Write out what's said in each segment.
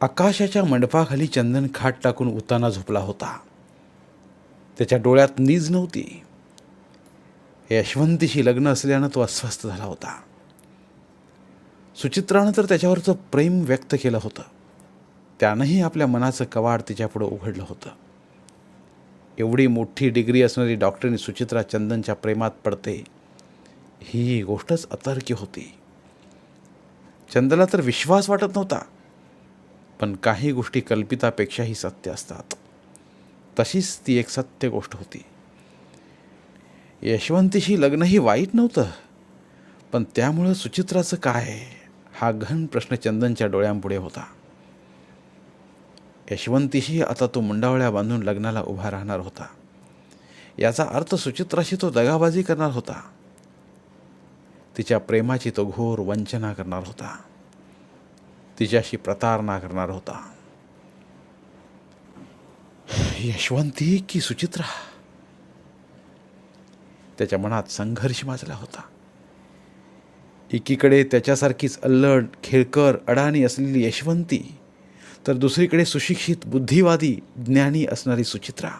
आकाशाच्या मंडपाखाली चंदन खाट टाकून उताना झोपला होता. त्याच्या डोळ्यात नीज नव्हती. यशवंतीशी लग्न असल्यानं तो अस्वस्थ झाला होता. सुचित्रानं तर त्याच्यावरचं प्रेम व्यक्त केलं होतं. त्यानंही आपल्या मनाचं कवाड तिच्यापुढं उघडलं होतं. एवढी मोठी डिग्री असणारी डॉक्टरनी सुचित्रा चंदनच्या प्रेमात पडते ही गोष्टच अतर्क्य होती. चंदला तर विश्वास वाटत नव्हता. पण काही गोष्टी कल्पितापेक्षाही सत्य असतात. तशीच ती एक सत्य गोष्ट होती. यशवंतीशी लग्नही वाईट नव्हतं पण त्यामुळं सुचित्राचं काय हा घन प्रश्न चंदनच्या डोळ्यांपुढे होता. यशवंतीशी आता तो मुंडावळ्या बांधून लग्नाला उभा राहणार होता. याचा अर्थ सुचित्राशी तो दगाबाजी करणार होता. तिच्या प्रेमाची तो घोर वंचना करणार होता. तिच्याशी प्रतारणा करणार होता. यशवंती की सुचित्रा? त्याच्या मनात संघर्ष माजला होता. एकीकडे त्याच्यासारखीच अल्लड खेळकर अडाणी असलेली यशवंती तर दुसरीकडे सुशिक्षित बुद्धिवादी ज्ञानी असणारी सुचित्रा.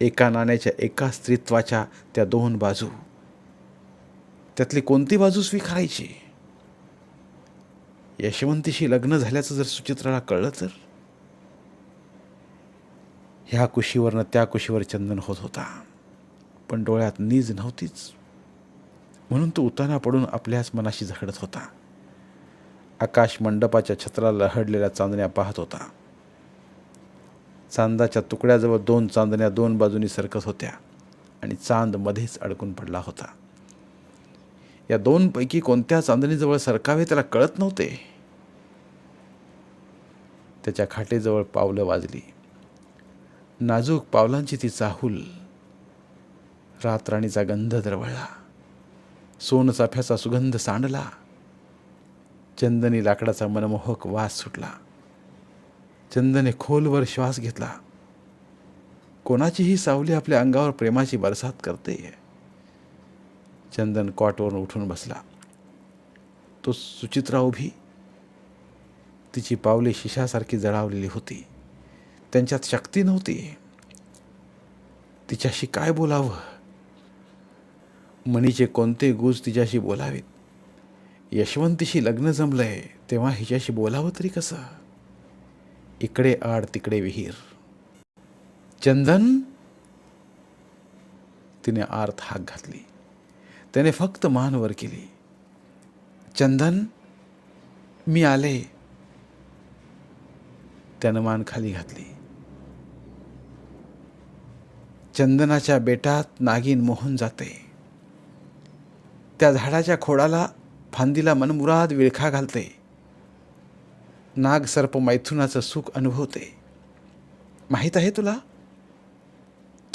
एका नाण्याच्या एका स्त्रीत्वाच्या त्या दोन बाजू. त्यातली कोणती बाजू स्वीकारायची? यशवंतीशी लग्न झाल्याचं जर सुचित्राला कळलं तर? ह्या कुशीवरनं त्या कुशीवर चंदन होत होता. पण डोळ्यात नीज नव्हतीच. म्हणून तो उताना पडून आपल्याच मनाशी झगडत होता. आकाश मंडपाच्या छत्राला लहडलेल्या चांदण्या पाहत होता. चांदाच्या तुकड्याजवळ दोन चांदण्या दोन बाजूनी सरकत होत्या आणि चांद मध्येच अडकून पडला होता. या दोनपैकी कोणत्या चांदणीजवळ सरकावे त्याला कळत नव्हते. त्याच्या खाटेजवळ पावलं वाजली. नाजूक पावलांची ती चाहूल. रातराणीचा गंध दरवळला. सोनचाफ्याचा सुगंध सांडला. चंदनी लाकडाचा मनमोहक वास सुटला. चंदने खोलवर श्वास घेतला. कोणाचीही सावली आपल्या अंगावर प्रेमाची बरसात करते चंदन कॉटवरून उठून बसला. तो सुचित्रा उभी तिची पावले शिशासारखी जळावलेली होती. त्यांच्यात शक्ती नव्हती. तिच्याशी काय बोलावं? मणीचे कोणते गुज तिच्याशी बोलावेत? यशवंतीशी लग्न जमलंय तेव्हा हिच्याशी बोलावं तरी कसं? इकडे आड तिकडे विहीर. चंदन? तिने आर्थ हाक घातली. त्याने फक्त मान वर केली. चंदन मी आले. त्यानं मान खाली घातली. चंदनाच्या बेटात नागिन मोहन जाते. त्या झाडाच्या खोडाला फांदीला मनमुराद विळखा घालते. नाग सर्प मैथुनाचं सुख अनुभवते. माहीत आहे तुला?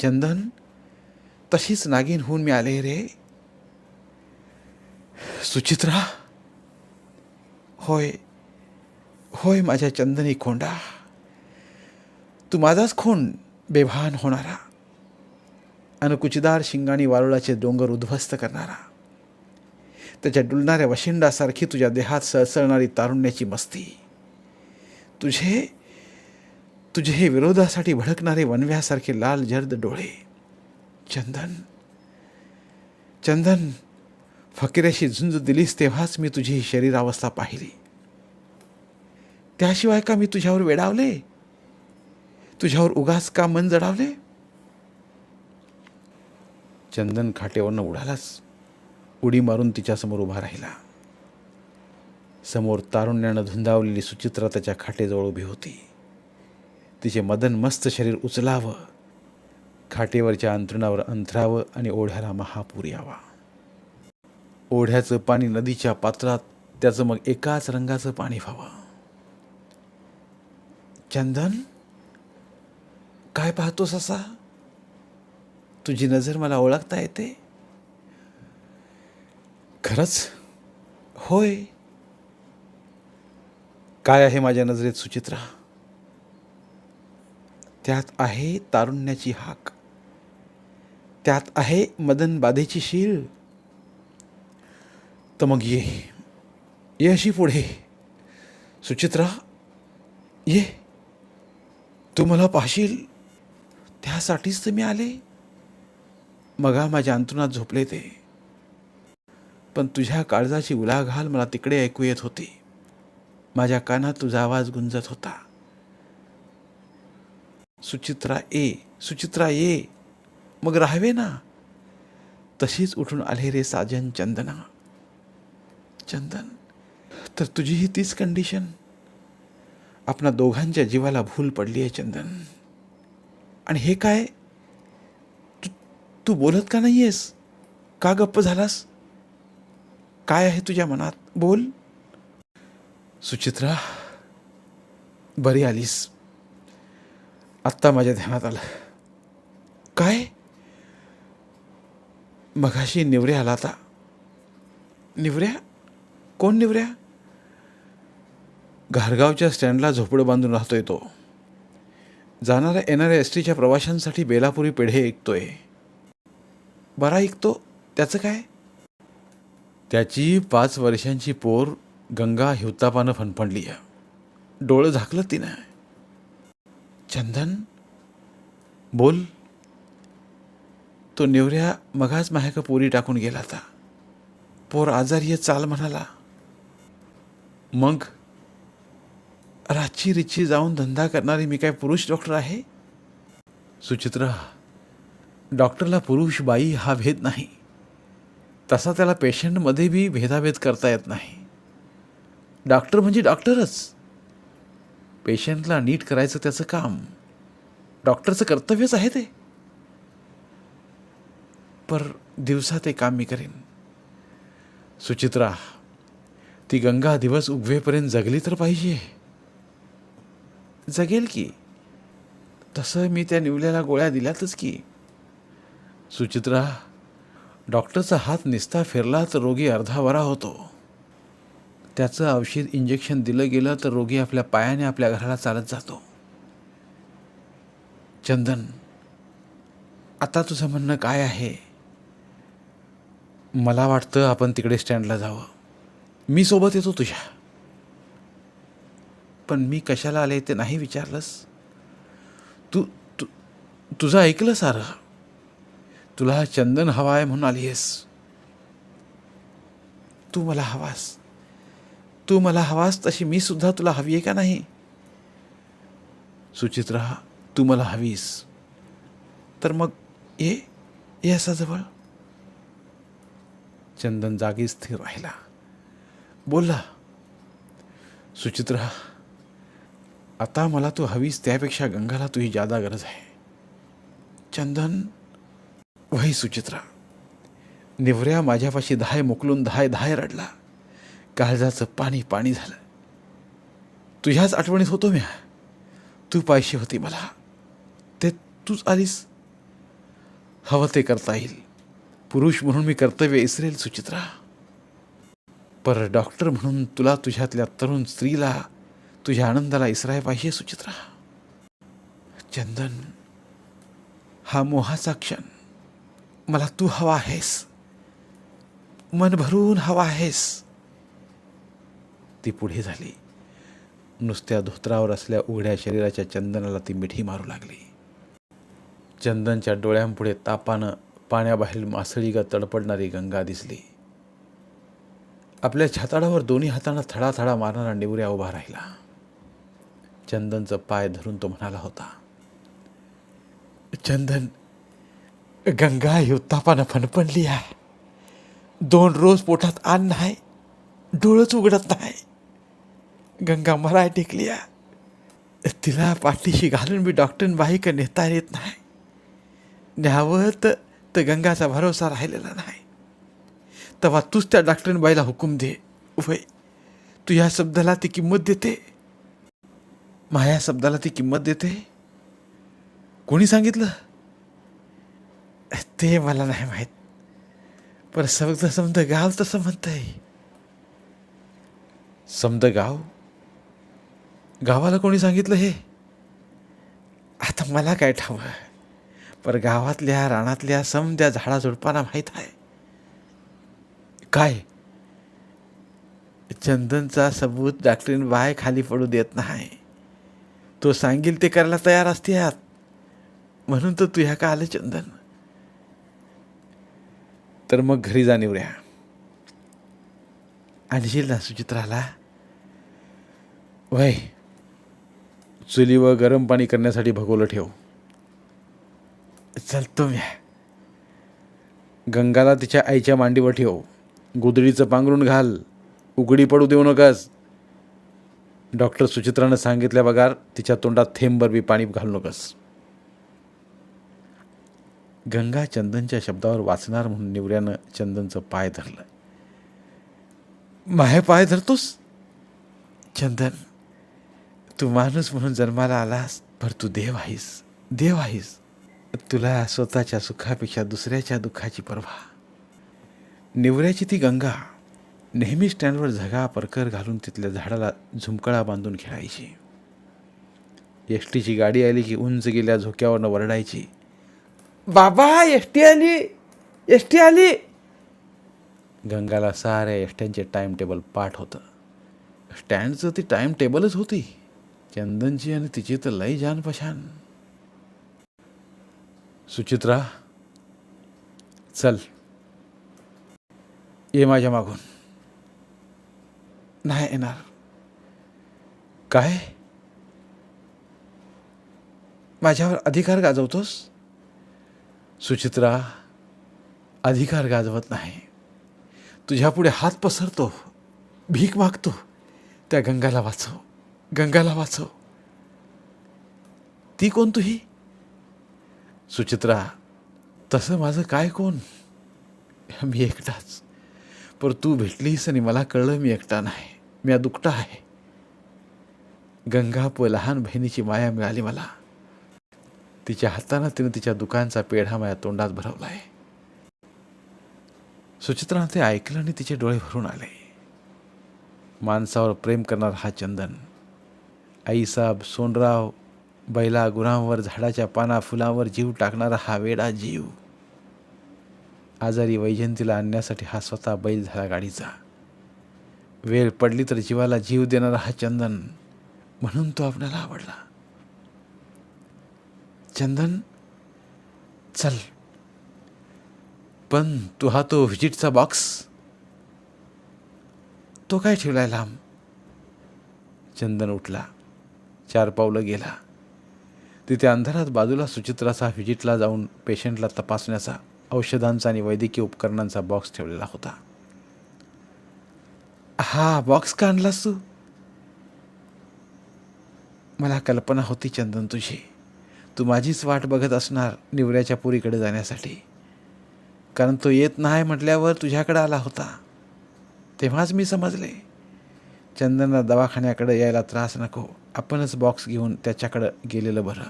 चंदन तशीच नागिन होऊन मी आले रे. सुचित्रा होय होय माझ्या चंदनी खोंडा. तू माझाच खोंड बेभान होणारा. अनुकुचदार शिंगाणी वारुळाचे डोंगर उद्ध्वस्त करणारा. त्याच्या डुलणाऱ्या वशिंडासारखी तुझ्या देहात सळसळणारी तारुण्याची मस्ती. तुझे तुझे हे विरोधासाठी भडकणारे वनव्यासारखे लाल जर्द डोळे. चंदन चंदन फकिऱ्याशी झुंज दिलीस तेव्हाच मी तुझी ही शरीरावस्था पाहिली. त्याशिवाय का मी तुझ्यावर वेडावले? तुझ्यावर उगास का मन जडावले? चंदन खाटेवरनं उडालाच उडी मारून तिच्यासमोर उभा राहिला. समोर तारुण्यानं धुंदावलेली सुचित्रा त्याच्या खाटेजवळ उभी होती. तिचे मदन मस्त शरीर उचलावं. खाटेवरच्या अंतरणावर अंथरावं आणि ओढ्याला महापूर यावा. ओढ्याचं पाणी नदीच्या पात्रात त्याचं मग एकाच रंगाचं पाणी व्हावं. चंदन काय पाहतोस असा? तुझी नजर मला ओळखता येते? खरंच? होय. काय आहे माझ्या नजरेत सुचित्रा? त्यात आहे तारुण्याची हाक. त्यात आहे मदन बाधेची शीळ. तर मग ये ये अशी पुढे सुचित्रा ये तू मला पाहशील त्यासाठीच तर मी आले मगा माझ्या अंतरुणात झोपले ते पण तुझ्या काळजाची उलाघाल मला तिकडे ऐकू येत होती माझ्या कानात तुझा आवाज गुंजत होता सुचित्रा ए सुचित्रा ये मग राहावे ना तशीच उठून आले रे साजन चंदना चंदन तर तुझी ही तीच कंडिशन आपणा दोघांच्या जीवाला भूल पडली आहे चंदन. आणि हे काय? तू तू बोलत का नाही आहेस का गप्प झालास? काय आहे तुझ्या मनात? बोल. सुचित्रा बरी आलीस. आत्ता माझ्या ध्यानात आलं. काय? मघाशी निवऱ्या आला आता. निवऱ्या? कोण निवऱ्या घारगावच्या स्टँडला झोपडं बांधून राहतोय तो. जाणाऱ्या येणाऱ्या एस टीच्या प्रवाशांसाठी बेलापुरी पेढे ऐकतोय. बरा ऐकतो? त्याचं काय? त्याची पाच वर्षांची पोर गंगा हिवतापानं फणफणली आहे. डोळं झाकलं तिनं. चंदन? बोल. तो निवऱ्या मगाच माह्याक पोरी टाकून गेला आता पोर आजारी चाल म्हणाला. मग? रातची रिची जाऊन धंदा करणारी मी काय पुरुष डॉक्टर आहे? सुचित्रा डॉक्टरला पुरुष बाई हा भेद नाही. तसा त्याला पेशंटमध्ये बी भेदाभेद करता येत नाही. डॉक्टर म्हणजे डॉक्टरच. पेशंटला नीट करायचं त्याचं काम. डॉक्टरचं कर्तव्यच आहे ते. पर दिवसा ते काम मी करेन. सुचित्रा ती गंगा दिवस उगवेपर्यंत जगली तर पाहिजे. जगेल की. तसं मी त्या निवल्याला गोळ्या दिल्यातच की. सुचित्रा डॉक्टरचा हात निस्ता फिरला तर रोगी अर्धा बरा होतो. त्याचं औषध इंजेक्शन दिलं गेलं तर रोगी आपल्या पायाने आपल्या घराला चालत जातो. चंदन आता तुझं म्हणणं काय आहे? मला वाटतं आपण तिकडे स्टँडला जावं. मी सोबत येतो तुझ्या. पण मी कशाला आले ते नाही विचारलंस? तू तु तुझं ऐकलं सारं? तुला हा चंदन हवा आहे म्हणून आली आहेस. तू मला हवास. तू मला हवास तशी मी सुद्धा तुला हवी आहे का नाही? सुचित्रा तू मला हवीस. तर मग ये ये असा जवळ. चंदन जागी स्थिर राहिला. बोलला सुचित्रा आता मला तू हवीस त्यापेक्षा गंगाला तुझी जादा गरज आहे. चंदन वही सुचित्रा. निवऱ्या माझ्यापाशी धाय मोकलून धाय धाय रडला. काळजाचं पाणी पाणी झालं. तुझ्याच आठवणीत होतो मी तू पाहिजे होती मला. ते तूच आलीस. हवं ते करता येईल. पुरुष म्हणून मी कर्तव्य इसरेल सुचित्रा. पर डॉक्टर म्हणून तुला तुझ्यातल्या तरुण स्त्रीला तुझ्या आनंदाला इसराय पाहिजे सुचित्रा. चंदन हा मोहाचा क्षण. मला तू हवा आहेस. मन भरून हवा आहेस. ती पुढे झाली. नुसत्या धोत्रावर असल्या उघड्या शरीराच्या चंदनाला ती मिठी मारू लागली. चंदनच्या डोळ्यांपुढे तापानं पाण्याबाहेर मासळीगा तडपडणारी गंगा दिसली. आपल्या छाताडावर दोन्ही हातांना थडा थडा मारणारा निवऱ्या उभा राहिला. चंदनचं पाय धरून तो म्हणाला होता चंदन गंगा युत्तापानं फणफणली आहे. दोन रोज पोटात आण नाही डोळंच उघडत नाही. गंगा मराय टेकली आहे. तिला पाठीशी घालून मी डॉक्टर बाईक नेता येत नाही. न्यावं तर तर गंगाचा भरोसा राहिलेला नाही. तेव्हा तूच त्या डॉक्टरीनबाईला हुकूम दे. वय तू ह्या शब्दाला ती किंमत देते. माया शब्दाला ती किंमत देते. कोणी सांगितलं? ते मला नाही माहीत. पण समजा समज गाव तसं म्हणतंय समद गाव? गावाला कोणी सांगितलं हे? आता मला काय ठाव? पर गावातल्या रानातल्या समद्या झाडाझुडपांना माहीत आहे. काय? चंदनचा सबूत डॉक्टरीन बाय खाली पडू देत नाही. तो सांगेल ते करायला तयार असते आत म्हणून तर तुझ्या का आलं चंदन. तर मग घरी जा निवड्या आणशील ना सुचित्राला. वय चुलीवर गरम पाणी करण्यासाठी भगवलं ठेव. चलतो मी गंगाला तिच्या आईच्या मांडीवर ठेव. गोधडीचं पांघरून घाल. उघडी पडू देऊ नकास. डॉक्टर सुचित्रानं सांगितल्या बगार तिच्या तोंडात थेंबर बी पाणी घालू नकस. गंगा चंदनच्या शब्दावर वाचणार म्हणून निवऱ्यानं चंदनचं पाय धरलं. माहे पाय धरतोस? चंदन तू माणूस म्हणून जन्माला आलास पर तू देव आहेस. देव आहेस. तुला स्वतःच्या सुखापेक्षा दुसऱ्याच्या दुःखाची पर्वा. निवऱ्याची ती गंगा. नेहमी स्टँडवर झगा परकर घालून तिथल्या झाडाला झुमकळा बांधून खेळायची. एस टीची गाडी आली की उंच गेल्या झोक्यावरनं वरडायची. बाबा एस टी आली! एस टी आली! गंगाला साऱ्या एसट्यांचे टाईम टेबल पाठ होतं. स्टँडचं ती टाईम टेबलच होती. चंदनची आणि तिची तर लई जान पशान सुचित्रा चल. ये माझ्या मागून. नाही येणार. काय? माझ्यावर अधिकार गाजवतोस? सुचित्रा अधिकार गाजवत नाही. तुझ्यापुढे हात पसरतो. भीक मागतो. त्या गंगाला वाचव. गंगाला वाचव. ती कोण तुही? सुचित्रा तसं माझं काय कोण? मी एकटाच. पर तू भेटलीस आणि मला कळलं मी एकटा नाही. मी दुकटा आहे. गंगा प लहान बहिणीची माया मिळाली मला. तिच्या हातानं तिनं तिच्या दुकानचा पेढा माझ्या तोंडात भरवला आहे सुचित्रानं ते ऐकलं आणि तिचे डोळे भरून आले. माणसावर प्रेम करणारा हा चंदन. आईसाब सोनराव बैला गुरांवर झाडाच्या पाना फुलांवर जीव टाकणारा हा वेडा जीव. आजारी वैजयंतीला आणण्यासाठी हा स्वतः बैल झाला गाडीचा. वेळ पडली तर जीवाला जीव देणारा हा चंदन म्हणून तो आपल्याला आवडला. चंदन चल. पण तू हा तो व्हिजिटचा बॉक्स? तो काय ठेवलाय लांब चंदन उठला. चार पावलं गेला. तिथे अंधारात बाजूला सुचित्राचा व्हिजिटला जाऊन पेशंटला तपासण्याचा औषधांचा आणि वैद्यकीय उपकरणांचा बॉक्स ठेवलेला होता. हा बॉक्स का आणलास तू मला कल्पना होती चंदन तुझी. तू माझीच वाट बघत असणार निवऱ्याच्या पुरीकडे जाण्यासाठी. कारण तो येत नाही म्हटल्यावर तुझ्याकडे आला होता. तेव्हाच मी समजले. चंदनला दवाखान्याकडे यायला त्रास नको. आपणच बॉक्स घेऊन त्याच्याकडं गेलेलं बरं.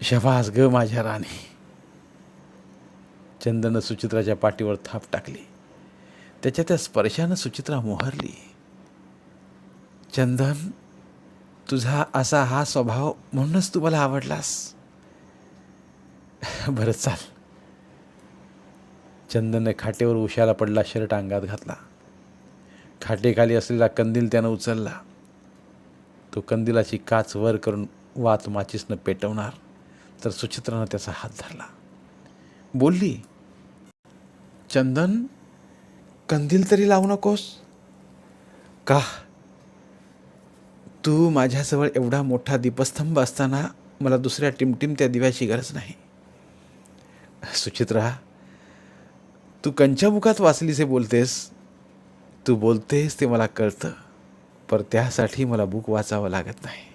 शबास ग माझ्या राणी. चंदनं सुचित्राच्या पाठीवर थाप टाकली. त्याच्या त्या स्पर्शानं सुचित्रा मोहरली. चंदन तुझा असा हा स्वभाव म्हणूनच तू मला आवडलास. बरं चाल. चंदनने खाटेवर उशाला पडला शर्ट अंगात घातला. खाटेखाली असलेला कंदील त्यानं उचलला. तो कंदिलाची काच वर करून वात माचीसनं पेटवणार तर सुचित्रानं त्याचा हात धरला. बोलली चंदन कंदील तरी लावू नकोस. का? तू माझ्याजवळ एवढा मोठा दीपस्तंभ असताना मला दुसऱ्या टिमटिम त्या दिव्याची गरज नाही. सुचित्रा तू कंच्या वाचलीस हे बोलतेस. तू बोलतेस ते मला कळतं पर त्यासाठी मला बुक वाचावं लागत नाही.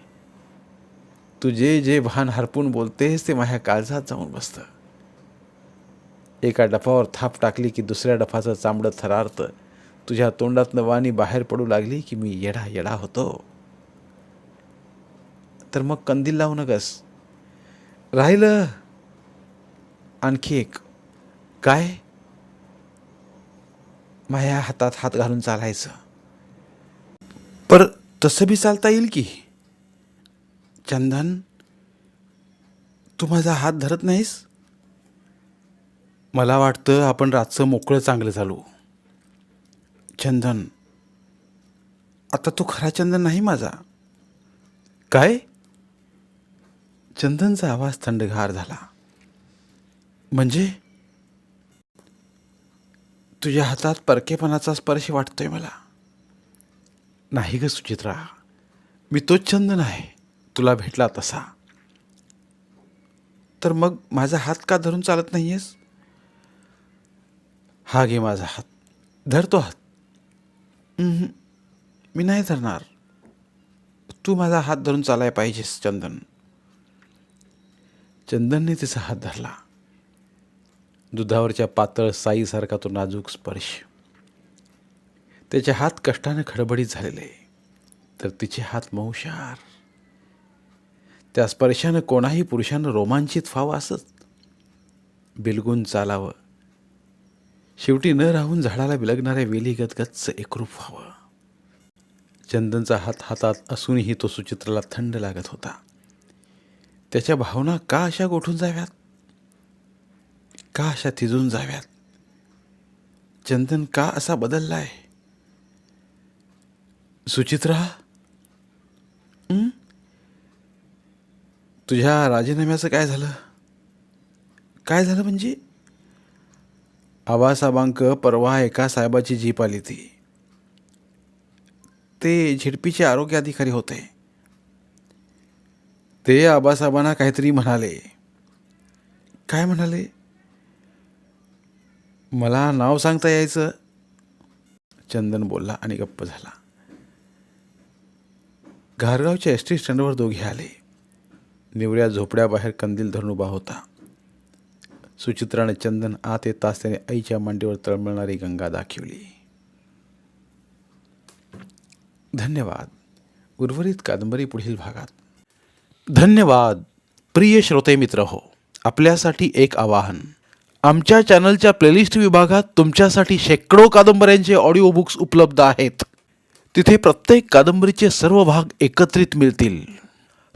तू जे जे भान हरपून बोलतेस ते माझ्या काळजात जाऊन बसतं. एका डफावर थाप टाकली की दुसऱ्या डफाचं चांबडं थरारतं. तुझ्या तोंडातनं वाणी बाहेर पडू लागली की मी येडा येडा होतो. तर मग कंदील लावू नकस. राहिलं. आणखी एक. काय? माझ्या हातात हात घालून चालायचं. पर तसं बी चालता येईल की? चंदन तू माझा हात धरत नाहीस? मला वाटतं आपण रातचं मोकळं चांगलं झालो. चंदन. आता तू खरा चंदन नाही माझा. काय? चंदनचा आवाज थंडगार झाला. म्हणजे? तुझ्या हातात परकेपणाचा स्पर्श वाटतोय मला. नाही ग सुचित्रा. मी तोच चंदन आहे. तुला भेटला तसा. तर मग माझा हात का धरून चालत नाहीयेस? हा घे माझा हात. धरतो हात. मी नाही धरणार. तू माझा हात धरून चालाय पाहिजेस चंदन. चंदनने तिचा हात धरला. दुधावरच्या पातळ साईसारखा तो नाजूक स्पर्श. त्याचे हात कष्टाने खडबडीत झालेले. तर तिचे हात मौशार त्या स्पर्शानं कोणाही पुरुषानं रोमांचित व्हावं असत बिलगून चालावं. शेवटी न राहून झाडाला बिलगणाऱ्या वेली गदगदच एकरूप व्हावं. चंदनचा हात हातात असूनही तो सुचित्राला थंड लागत होता. त्याच्या भावना का अशा गोठून जाव्यात? का अशा थिजून जाव्यात? चंदन का असा बदललाय? सुचित्रा? तुझ्या राजीनाम्याचं काय झालं? काय झालं म्हणजे? आबासाहेबांक परवा एका साहेबाची जीप आली ती. ते झिडपीचे आरोग्य अधिकारी होते. ते आबासाहेबांना काहीतरी म्हणाले. काय म्हणाले? मला नाव सांगता यायचं? चंदन बोलला आणि गप्प झाला. घारगावच्या एस टी स्टँडवर दोघे आले. निवऱ्या झोपड्याबाहेर कंदील धरून उभा होता. सुचित्राने चंदन आत येत त्याने आईच्या मांडीवर तळमळणारी गंगा दाखवली. धन्यवाद. उर्वरित कादंबरी पुढील भागात. धन्यवाद. प्रिय श्रोते मित्र हो आपल्यासाठी एक आवाहन. आमच्या चॅनलच्या प्लेलिस्ट विभागात तुमच्यासाठी शेकडो कादंबऱ्यांचे ऑडिओ बुक्स उपलब्ध आहेत. तिथे प्रत्येक कादंबरीचे सर्व भाग एकत्रित मिळतील.